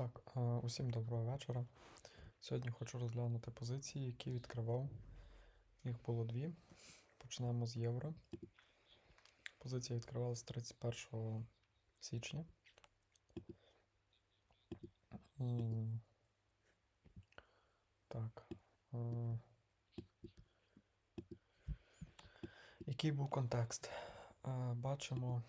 Так, е, усім доброго вечора. Сьогодні хочу розглянути позиції, які відкривав. Їх було дві. Почнемо з євро. Позиція відкривалася 31 січня. М, Так. е, Який був контекст? Е, Бачимо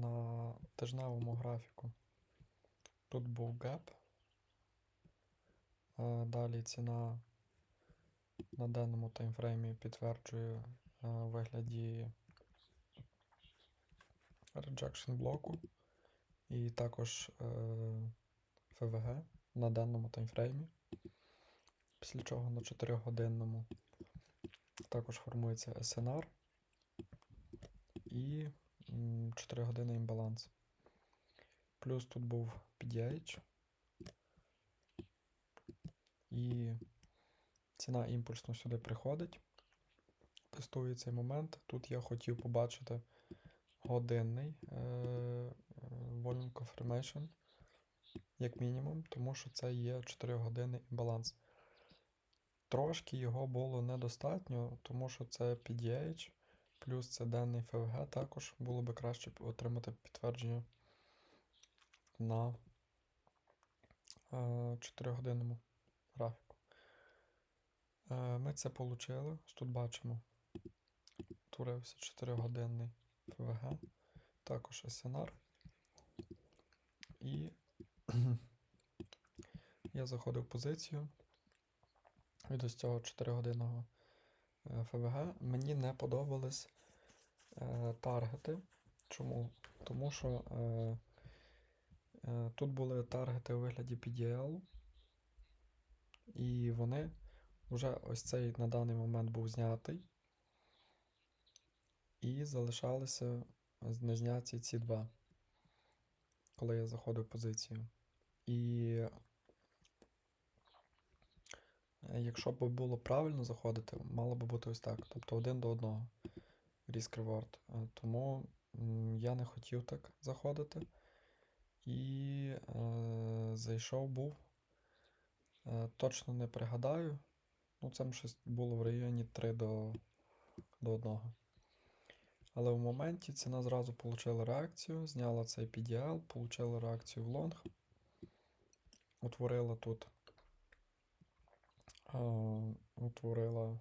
на тижневому графіку. Тут був геп. Е, Далі ціна на даному таймфреймі підтверджує е, вигляді rejection блоку і також е, ФВГ на даному таймфреймі. Після чого на 4-годинному також формується SNR і 4 години імбаланс. Плюс тут був PDH. І ціна імпульсно сюди приходить. Тестую цей момент. Тут я хотів побачити годинний е, volume confirmation, як мінімум, тому що це є 4 години імбаланс. Трошки його було недостатньо, тому що це PDH, плюс це денний ФВГ також було би краще отримати підтвердження на 4-годинному графіку. Е, Ми це отримали. Тут бачимо, творився 4-годинний ФВГ, також SNR. І я заходив в позицію від ось цього 4-годинного е, ФВГ. Мені не подобались е, таргети. Чому? Тому що е, е, тут були таргети у вигляді PDL, і вони вже ось цей на даний момент був знятий. І залишалися незняті ці два, коли я заходив позицію. І якщо б було правильно заходити, мало би бути ось так. Тобто один до одного risk reward. Е, Тому я не хотів так заходити. І е, зайшов був. Е, точно не пригадаю. Ну, це щось було в районі 3 до, до 1. Але в моменті ціна зразу отримала реакцію, зняла цей PDL, отримала реакцію в лонг, утворила тут, е, утворила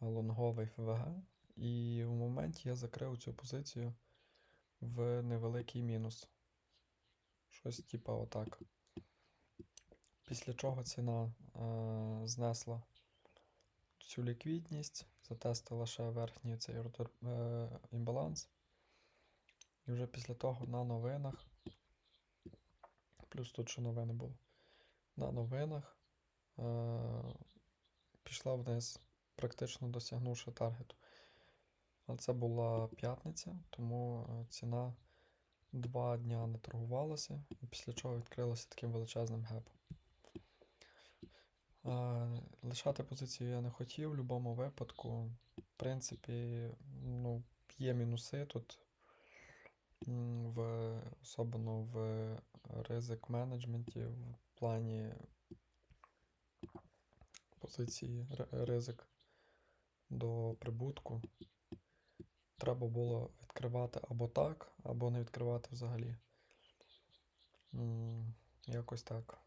лонговий ФВГ, і в моменті я закрив цю позицію в невеликий мінус. Щось типа отак. Після чого ціна е, знесла цю ліквідність, затестила ще верхній цей е, імбаланс. І вже після того на новинах, плюс тут ще новини було, на новинах е, пішла вниз, практично досягнувши таргету. Але це була п'ятниця, тому е, ціна два дня не торгувалася, і після чого відкрилася таким величезним гепом. Е, Лишати позицію я не хотів в будь-якому випадку. В принципі, ну, є мінуси тут, в, особливо в ризик менеджменті, в плані позиції ризик до прибутку. Треба було відкривати або так, або не відкривати взагалі. Якось так.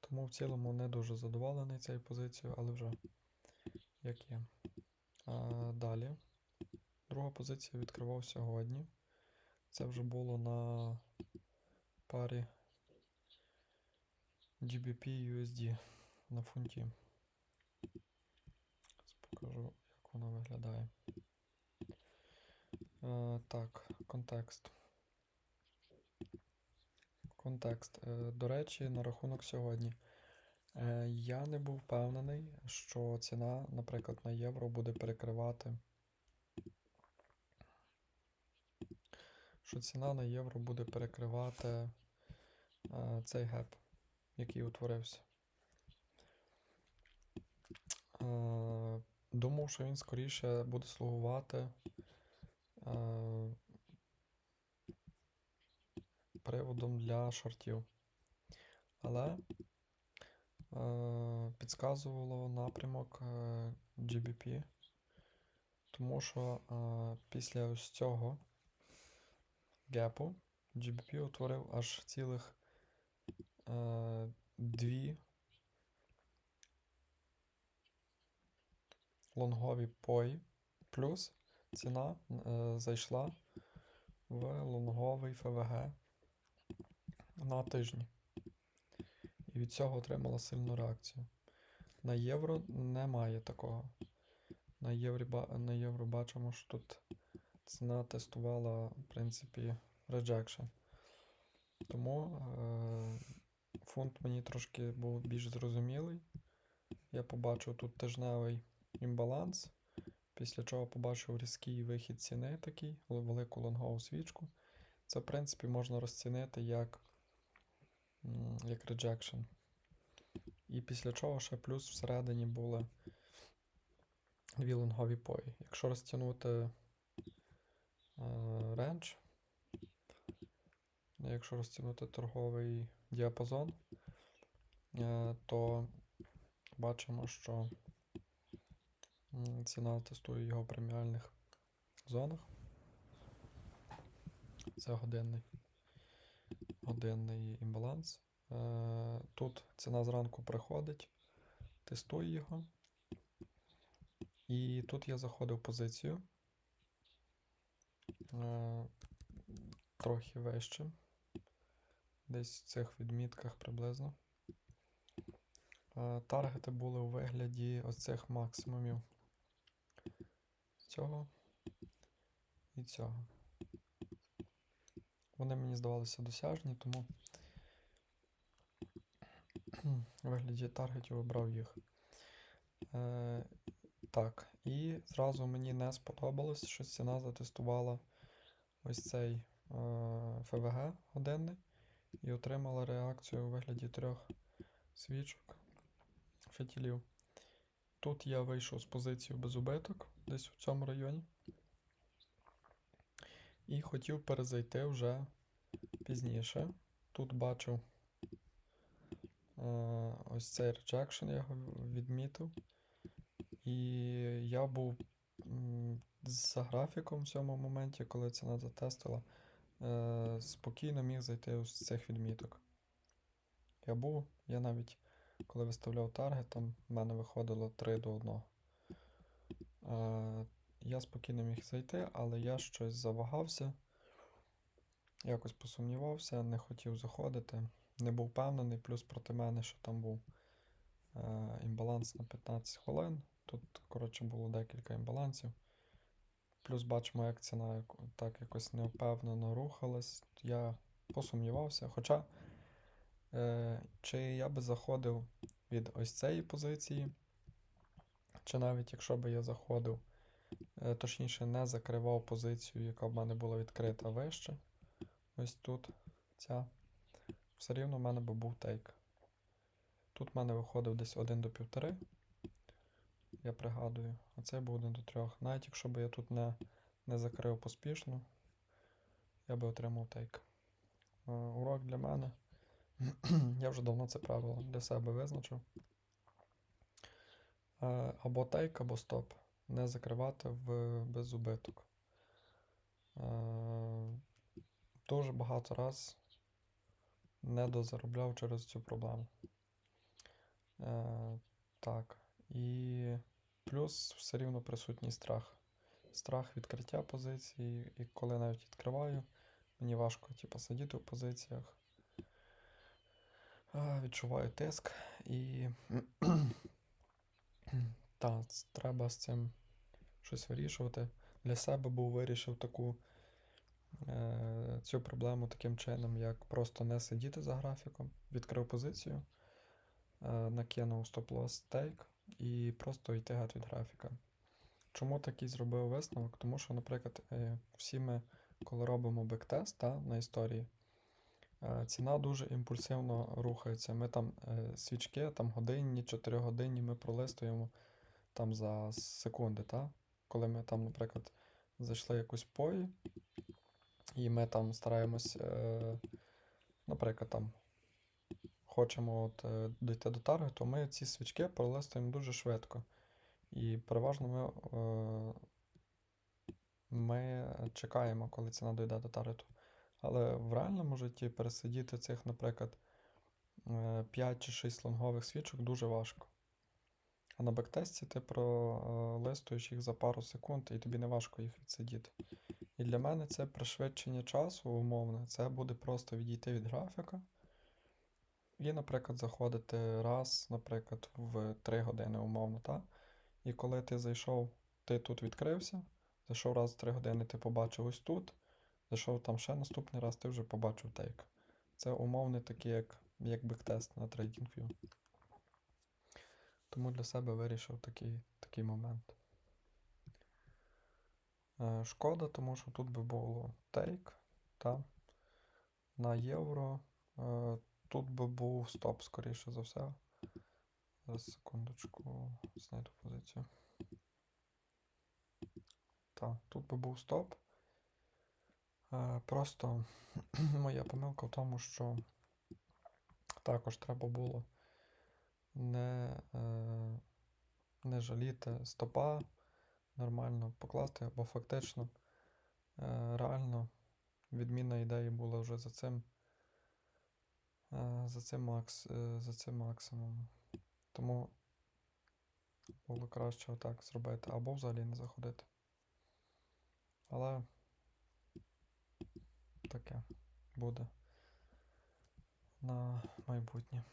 Тому в цілому не дуже задоволений цією позицією, але вже як є. А, далі. Друга позиція відкривав сьогодні. Це вже було на парі GBP USD на фунті. Покажу, як воно виглядає. Е, так, контекст. Контекст. Е, До речі, на рахунок сьогодні. Е, Я не був впевнений, що ціна, наприклад, на євро буде перекривати. Що ціна на євро буде перекривати е, цей геп, який утворився. Е, думав, що він скоріше буде слугувати е, приводом для шортів. Але е, підказувало напрямок GBP, тому що після ось цього гепу GBP утворив аж цілих дві лонгові пої, плюс ціна е, зайшла в лонговий ФВГ на тижні. І від цього отримала сильну реакцію. На євро немає такого. На євро, на євро бачимо, що тут ціна тестувала, в принципі, rejection. Тому е, фунт мені трошки був більш зрозумілий. Я побачив тут тижневий імбаланс, після чого побачив різкий вихід ціни такий, велику лонгову свічку. Це, в принципі, можна розцінити як, як rejection. І після чого ще плюс всередині були дві лонгові пої. Якщо розтягнути рендж, якщо розтягнути торговий діапазон, е, то бачимо, що ціна тестує його в преміальних зонах. Це годинний, годинний імбаланс. Е, Тут ціна зранку приходить, тестує його. І тут я заходив в позицію. Е, Трохи вище. Десь в цих відмітках приблизно. Е, Таргети були у вигляді оцих максимумів. Цього і цього. Вони мені здавалися досяжні, тому в вигляді таргетів обрав їх. Е, так, і зразу мені не сподобалось, що ціна затестувала ось цей е, ФВГ годинний і отримала реакцію у вигляді трьох свічок фитілів. Тут я вийшов з позиції без убиток, десь в цьому районі. І хотів перезайти вже пізніше. Тут бачив е, ось цей rejection, я його відмітив. І я був за графіком в цьому моменті, коли ціна затестила, е, спокійно міг зайти з цих відміток. Я був, я навіть коли виставляв таргет, там в мене виходило 3 до 1. Е, я спокійно міг зайти, але я щось завагався, якось посумнівався, не хотів заходити, не був впевнений, плюс проти мене, що там був е, імбаланс на 15 хвилин. Тут, коротше, було декілька імбалансів. Плюс бачимо, як ціна так якось невпевнено рухалась. Я посумнівався. Хоча, чи я би заходив від ось цієї позиції, чи навіть якщо би я заходив, е, точніше, не закривав позицію, яка в мене була відкрита вище. Ось тут ця. Все рівно в мене би був тейк. Тут в мене виходив десь 1 до 1,5. Я пригадую, а це був 1 до 3. Навіть якщо б я тут не, не закрив поспішно, я би отримав тейк. Е, Урок для мене. я вже давно це правило для себе визначив. Е, Або тейк, або стоп. Не закривати в без убиток. Е, Дуже багато раз не дозаробляв через цю проблему. Е, так. І плюс все рівно присутній страх. Страх відкриття позиції, і коли навіть відкриваю, мені важко типу, сидіти в позиціях. Відчуваю тиск і та, треба з цим щось вирішувати. Для себе був вирішив таку е, цю проблему таким чином, як просто не сидіти за графіком, відкрив позицію, е, накинув стоп-лосс тейк і просто йти геть від графіка. Чому такий зробив висновок? Тому що, наприклад, е, всі ми, коли робимо бектест та, на історії, ціна дуже імпульсивно рухається. Ми там е, свічки, там годинні, 4 годинні ми пролистуємо там за секунди, та? коли ми там, наприклад, зайшли якусь пої, і ми там стараємось е, наприклад, там хочемо от, е, дійти до таргету, ми ці свічки пролистуємо дуже швидко. І переважно ми, е, ми чекаємо, коли ціна дійде до таргету. Але в реальному житті пересидіти цих, наприклад, 5 чи 6 лонгових свічок дуже важко. А на бектесті ти пролистуєш їх за пару секунд, і тобі не важко їх відсидіти. І для мене це пришвидшення часу, умовно, це буде просто відійти від графіка. І, наприклад, заходити раз, наприклад, в 3 години, умовно, так? І коли ти зайшов, ти тут відкрився, зайшов раз в 3 години, ти побачив ось тут, зайшов там ще наступний раз, ти вже побачив тейк. Це умовний такий, як, як бектест на TradingView. Тому для себе вирішив такий, такий момент. Е, Шкода, тому що тут би було тейк, та на євро. Е, Тут би був стоп, скоріше за все. Зараз секундочку, знайду позицію. Так, тут би був стоп. Е, Просто моя помилка в тому, що також треба було не, е, не жаліти стопа, нормально покласти, бо фактично е, реально відмінна ідея була вже за цим. За цим, макс, за цим максимумом. Тому було краще отак зробити, або взагалі не заходити. Але таке буде на майбутнє.